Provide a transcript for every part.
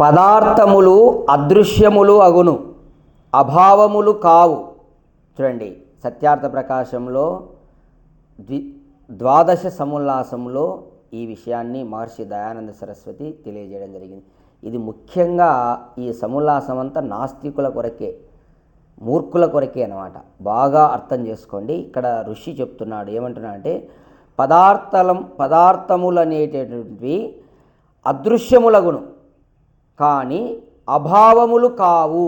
పదార్థములు అదృశ్యములు అగును అభావములు కావు. చూడండి సత్యార్థ ప్రకాశంలో ద్వి ద్వాదశ సముల్లాసంలో ఈ విషయాన్ని మహర్షి దయానంద సరస్వతి తెలియజేయడం జరిగింది. ఇది ముఖ్యంగా ఈ సముల్లాసం అంతా నాస్తికుల కొరకే మూర్ఖుల కొరకే అనమాట బాగా అర్థం చేసుకోండి. ఇక్కడ ఋషి చెప్తున్నాడు ఏమంటున్నా అంటే పదార్థలం పదార్థములు అనేటటువంటివి అదృశ్యములగును. కానీ అభావములు కావు.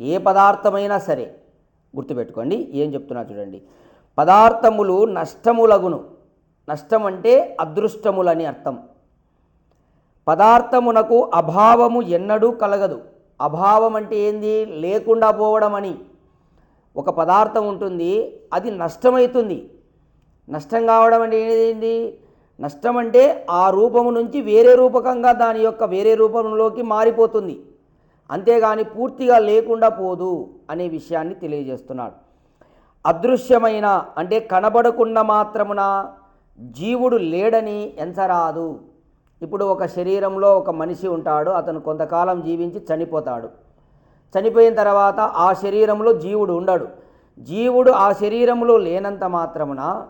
ఏ పదార్థమైనా సరే గుర్తుపెట్టుకోండి ఏం చెప్తున్నా చూడండి. పదార్థములు నష్టములగును. నష్టం అంటే అదృష్టములని అర్థం. పదార్థమునకు అభావము ఎన్నడూ కలగదు. అభావం అంటే ఏంది? లేకుండా పోవడం అని ఒక పదార్థం ఉంటుంది అది నష్టమవుతుంది నష్టం కావడం అంటే ఏంటి నష్టం అంటే ఆ రూపము నుంచి వేరే రూపకంగా దాని యొక్క వేరే రూపంలోకి మారిపోతుంది. అంతేగాని పూర్తిగా లేకుండా పోదు అనే విషయాన్ని తెలియజేస్తున్నాడు. అదృశ్యమైన అంటే కనబడకుండా మాత్రమున జీవుడు లేడని ఎంచరాదు ఇప్పుడు ఒక శరీరంలో ఒక మనిషి ఉంటాడు అతను కొంతకాలం జీవించి చనిపోతాడు. చనిపోయిన తర్వాత ఆ శరీరంలో జీవుడు ఉండడు. జీవుడు ఆ శరీరంలో లేనంత మాత్రమున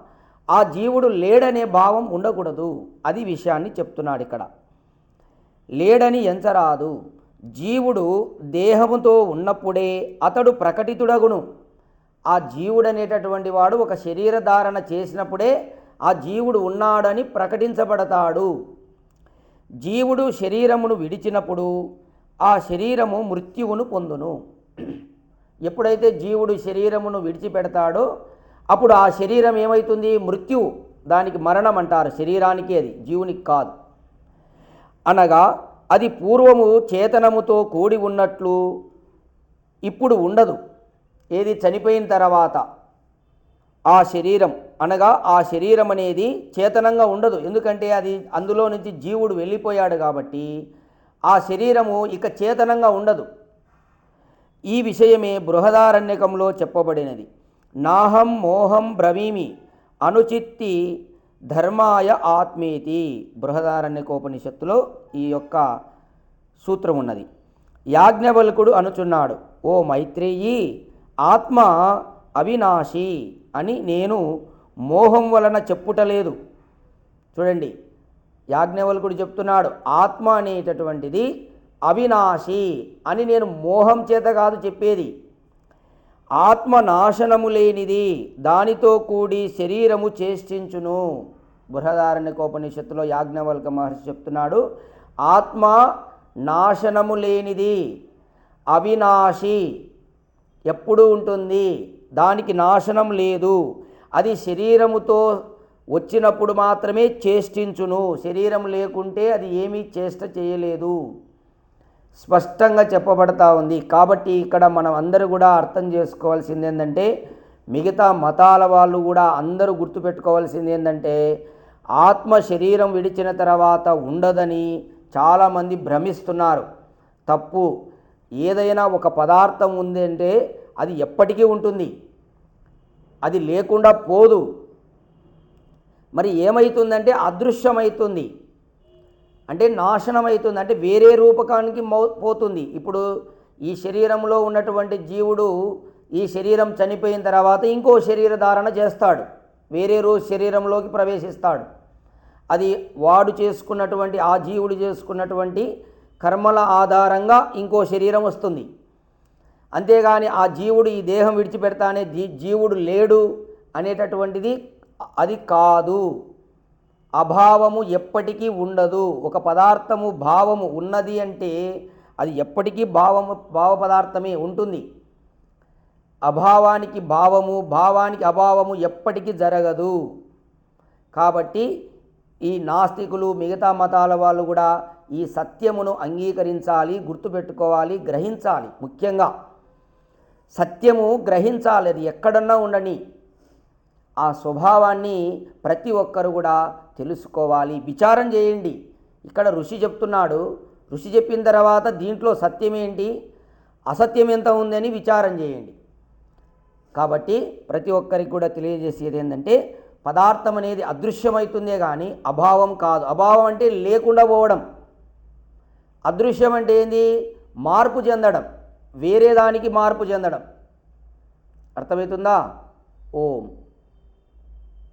ఆ జీవుడు లేడనే భావం ఉండకూడదు. అది విషయాన్ని చెప్తున్నాడు ఇక్కడ లేడని ఎంచరాదు. జీవుడు దేహముతో ఉన్నప్పుడే అతడు ప్రకటితుడగును. ఆ జీవుడు అనేటటువంటి వాడు ఒక శరీరధారణ చేసినప్పుడే ఆ జీవుడు ఉన్నాడని ప్రకటించబడతాడు. జీవుడు శరీరమును విడిచినప్పుడు ఆ శరీరము మృత్యువును పొందును. ఎప్పుడైతే జీవుడు శరీరమును విడిచిపెడతాడో అప్పుడు ఆ శరీరం ఏమవుతుంది మృత్యువు దానికి మరణం అంటారు. శరీరానికి అది. జీవునికి కాదు. అనగా అది పూర్వము చేతనముతో కూడి ఉన్నట్లు ఇప్పుడు ఉండదు. ఏది చనిపోయిన తర్వాత ఆ శరీరం. అనగా ఆ శరీరం అనేది చేతనంగా ఉండదు. ఎందుకంటే అది అందులో నుంచి జీవుడు వెళ్ళిపోయాడు కాబట్టి ఆ శరీరము ఇక చేతనంగా ఉండదు. ఈ విషయమే బృహదారణ్యకంలో చెప్పబడినది. నాహం మోహం బ్రవీమి అనుచిత్తి ధర్మాయ ఆత్మేతి. బృహదారణ్యకోపనిషత్తులో ఈ యొక్క సూత్రం ఉన్నది. యాజ్ఞవల్కుడు అనుచున్నాడు ఓ మైత్రేయి ఆత్మ అవినాశి అని నేను మోహం వలన చెప్పుటలేదు. చూడండి యాజ్ఞవల్కుడు చెప్తున్నాడు ఆత్మ అనేటటువంటిది అవినాశి అని నేను మోహం చేత కాదు చెప్పేది. ఆత్మ నాశనము లేనిది దానితో కూడి శరీరము చేష్టించును. బృహదారణ్యకోపనిషత్తులో యాజ్ఞవల్క మహర్షి చెప్తున్నాడు ఆత్మ నాశనము లేనిది అవినాశి ఎప్పుడు ఉంటుంది దానికి నాశనం లేదు. అది శరీరముతో వచ్చినప్పుడు మాత్రమే చేష్టించును. శరీరం లేకుంటే అది ఏమీ చేష్ట చేయలేదు. స్పష్టంగా చెప్పబడతా ఉంది. కాబట్టి ఇక్కడ మనం అందరూ కూడా అర్థం చేసుకోవాల్సింది ఏంటంటే మిగతా మతాల వాళ్ళు కూడా అందరూ గుర్తుపెట్టుకోవాల్సింది ఏంటంటే ఆత్మ శరీరం విడిచిన తర్వాత ఉండదని చాలామంది భ్రమిస్తున్నారు. తప్పు. ఏదైనా ఒక పదార్థం ఉంది అంటే అది ఎప్పటికీ ఉంటుంది. అది లేకుండా పోదు. మరి ఏమవుతుందంటే అదృశ్యమవుతుంది అంటే నాశనం అవుతుంది అంటే వేరే రూపకానికి పోతుంది. ఇప్పుడు ఈ శరీరంలో ఉన్నటువంటి జీవుడు ఈ శరీరం చనిపోయిన తర్వాత ఇంకో శరీర ధారణ చేస్తాడు. వేరే రోజు శరీరంలోకి ప్రవేశిస్తాడు. అది వాడు చేసుకున్నటువంటి ఆ జీవుడు చేసుకున్నటువంటి కర్మల ఆధారంగా ఇంకో శరీరం వస్తుంది. అంతేగాని ఆ జీవుడు ఈ దేహం విడిచిపెడతానే జీ జీవుడు లేడు అనేటటువంటిది అది కాదు. అభావము ఎప్పటికీ ఉండదు. ఒక పదార్థము భావము ఉన్నది అంటే అది ఎప్పటికీ భావము భావ పదార్థమే ఉంటుంది. అభావానికి భావము భావానికి అభావము ఎప్పటికీ జరగదు. కాబట్టి ఈ నాస్తికులు మిగతా మతాల వాళ్ళు కూడా ఈ సత్యమును అంగీకరించాలి గుర్తుపెట్టుకోవాలి గ్రహించాలి ముఖ్యంగా. సత్యము గ్రహించాలి అది ఎక్కడన్నా ఉండని. ఆ స్వభావాన్ని ప్రతి ఒక్కరు కూడా తెలుసుకోవాలి. విచారం చేయండి. ఇక్కడ ఋషి చెప్తున్నాడు. ఋషి చెప్పిన తర్వాత దీంట్లో సత్యం ఏంటి? అసత్యం ఎంత ఉందని విచారం చేయండి. కాబట్టి ప్రతి ఒక్కరికి కూడా తెలియజేసేది ఏంటంటే పదార్థం అనేది అదృశ్యమవుతుందే కానీ అభావం కాదు. అభావం అంటే లేకుండా పోవడం. అదృశ్యం అంటే ఏంది? మార్పు చెందడం. వేరే దానికి మార్పు చెందడం. అర్థమవుతుందా? ఓం.